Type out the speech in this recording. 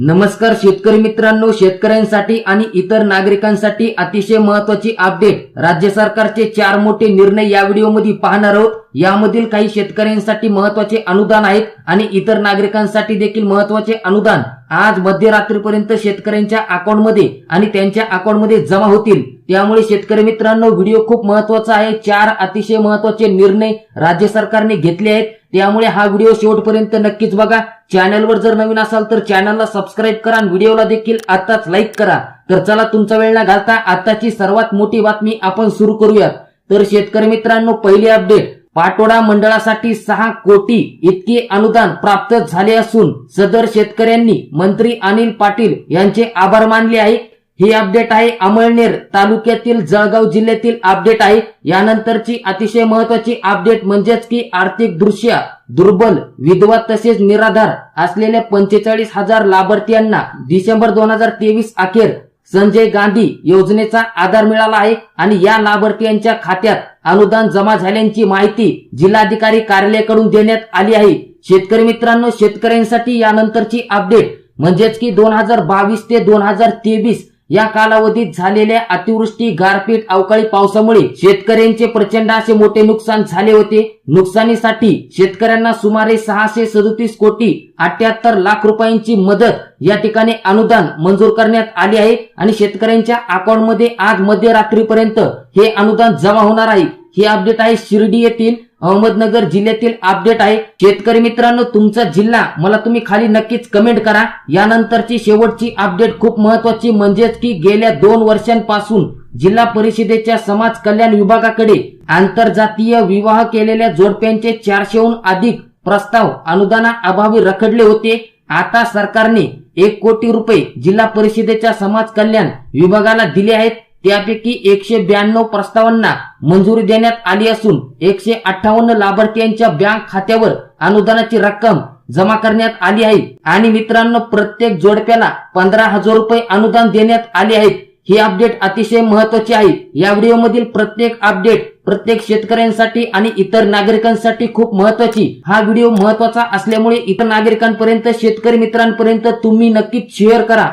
नमस्कार शेतकरी मित्रांनो शेतकऱ्यांसाठी आणि इतर नागरिकांसाठी अतिशय महत्वाची अपडेट राज्य सरकारचे चार मोठे निर्णय या व्हिडिओमध्ये पाहणार आहोत. यामधील काही शेतकऱ्यांसाठी महत्त्वाचे अनुदान आहेत आणि इतर नागरिकांसाठी देखील महत्त्वाचे अनुदान. आज मध्यरात्रीपर्यंत शेतकऱ्यांच्या अकाउंटमध्ये आणि त्यांच्या अकाउंटमध्ये जमा होतील. त्यामुळे शेतकरी मित्रांनो व्हिडिओ खूप महत्त्वाचा आहे. चार अतिशय महत्त्वाचे निर्णय राज्य सरकारने घेतले आहेत. त्यामुळे हा व्हिडिओ शेवटपर्यंत नक्कीच बघा. चॅनलवर जर नवीन असाल तर चॅनलला सबस्क्राईब करा आणि व्हिडिओला देखील आताच लाईक करा. तर चला तुमचा वेळ न घालता आताची सर्वात मोठी बातमी आपण सुरू करूयात. तर शेतकरी मित्रांनो पहिली अपडेट पाटोडा मंडळासाठी सहा कोटी इतके अनुदान प्राप्त झाले असून सदर शेतकऱ्यांनी मंत्री अनिल पाटील यांचे आभार मानले आहे. ही अपडेट आहे अमळनेर तालुक्यातील जळगाव जिल्ह्यातील अपडेट आहे. यानंतरची अतिशय महत्वाची अपडेट म्हणजेच की आर्थिक दृष्ट्या दुर्बल विधवा तसेच निराधार असलेल्या पंचेचाळीस हजार लाभार्थ्यांना डिसेंबर दोन हजार तेवीस अखेर संजय गांधी योजनेचा आधार मिळाला आहे आणि या लाभार्थ्यांच्या खात्यात अनुदान जमा झाल्याची माहिती जिल्हाधिकारी कार्यालयाकडून देण्यात आली आहे. शेतकरी मित्रांनो शेतकऱ्यांसाठी यानंतरची अपडेट म्हणजेच की दोन हजार बावीस ते दोन हजार तेवीस या कालावधीत झालेल्या अतिवृष्टी गारपीट अवकाळी पावसामुळे शेतकऱ्यांचे प्रचंड असे मोठे नुकसान झाले होते. नुकसानीसाठी शेतकऱ्यांना सुमारे सहाशे सदतीस कोटी अठ्याहत्तर लाख रुपयांची मदत या ठिकाणी अनुदान मंजूर करण्यात आली आहे आणि शेतकऱ्यांच्या अकाउंटमध्ये आज मध्यरात्रीपर्यंत हे अनुदान जमा होणार आहे. ही अपडेट आहे शिर्डी येथील अहमदनगर जिल्ह्यातील अपडेट आहे. शेतकरी मित्रांनो तुमचा जिल्हा मला तुम्ही खाली नक्कीच कमेंट करा. यानंतरची शेवटची अपडेट खूप महत्वाची म्हणजेच की गेल्या दोन वर्षांपासून जिल्हा परिषदेच्या समाज कल्याण विभागाकडे आंतरजातीय विवाह केलेल्या जोडप्यांचे चारशेहून अधिक प्रस्ताव अनुदाना अभावी रखडले होते. आता सरकारने एक कोटी रुपये जिल्हा परिषदेच्या समाज कल्याण विभागाला दिले आहेत. त्यापैकी एकशे ब्याण्णव प्रस्तावांना मंजुरी देण्यात आली असून एकशे अठ्ठावन्न लाभार्थ्यांच्या बँक खात्यावर अनुदानाची रक्कम जमा करण्यात आली आहे. आणि मित्रांनो प्रत्येक जोडप्याला पंधरा हजार रुपये अनुदान देण्यात आले आहेत. ही अपडेट अतिशय महत्वाची आहे. या व्हिडिओमधील प्रत्येक अपडेट प्रत्येक शेतकऱ्यांसाठी आणि इतर नागरिकांसाठी खूप महत्वाची हा व्हिडिओ महत्त्वाचा असल्यामुळे इतर नागरिकांपर्यंत शेतकरी मित्रांपर्यंत तुम्ही नक्कीच शेअर करा.